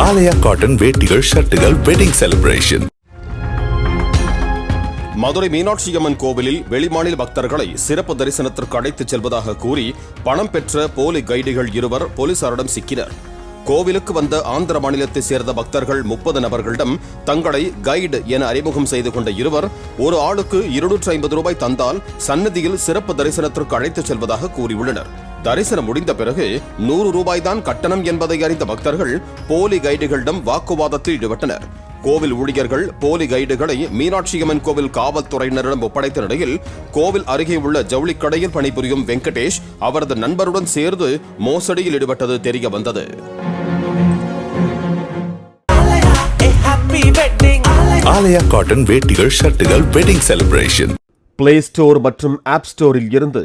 ஆலயா cotton வேட்டிகள் ஷர்ட்டுகள் wedding celebration Madurai Meenakshi Amman கோவிலில் வெளிமாநில பக்தர்களை சிறப்பு தரிசனத்திற்கு அழைத்துச் செல்வதாக கூறி பணம் பெற்ற போலி கைடுகள் இருவர் போலீசாரிடம் சிக்கினர். கோவிலுக்கு வந்த ஆந்திர மாநிலத்தைச் சேர்ந்த பக்தர்கள் முப்பது நபர்களிடம் தங்களை கைடு என அறிமுகம் செய்து கொண்ட இருவர் ஒரு ஆளுக்கு இருநூற்றி ஐம்பது ரூபாய் தந்தால் சன்னதியில் சிறப்பு தரிசனத்திற்கு அழைத்துச் செல்வதாக கூறியுள்ளனர். தரிசனம் முடிந்த பிறகு நூறு ரூபாய் தான் கட்டணம் என்பதை அறிந்த பக்தர்கள் போலி கைடுகளிடம் வாக்குவாதத்தில் ஈடுபட்டனர். கோவில் ஊழியர்கள் போலி கைடுகளை மீனாட்சியம்மன் கோவில் காவல்துறையினரிடம் ஒப்படைத்த நிலையில் கோவில் அருகே உள்ள ஜவுளிக் கடையில் பணிபுரியும் வெங்கடேஷ் அவரது நண்பருடன் சேர்ந்து மோசடியில் ஈடுபட்டது தெரிய வந்தது. ஆலயா காட்டன் வேட்டிகள் ஷர்ட்டுகள் வெட்டிங் செலிப்ரேஷன் பிளே ஸ்டோர் மற்றும் ஆப் ஸ்டோரில் இருந்து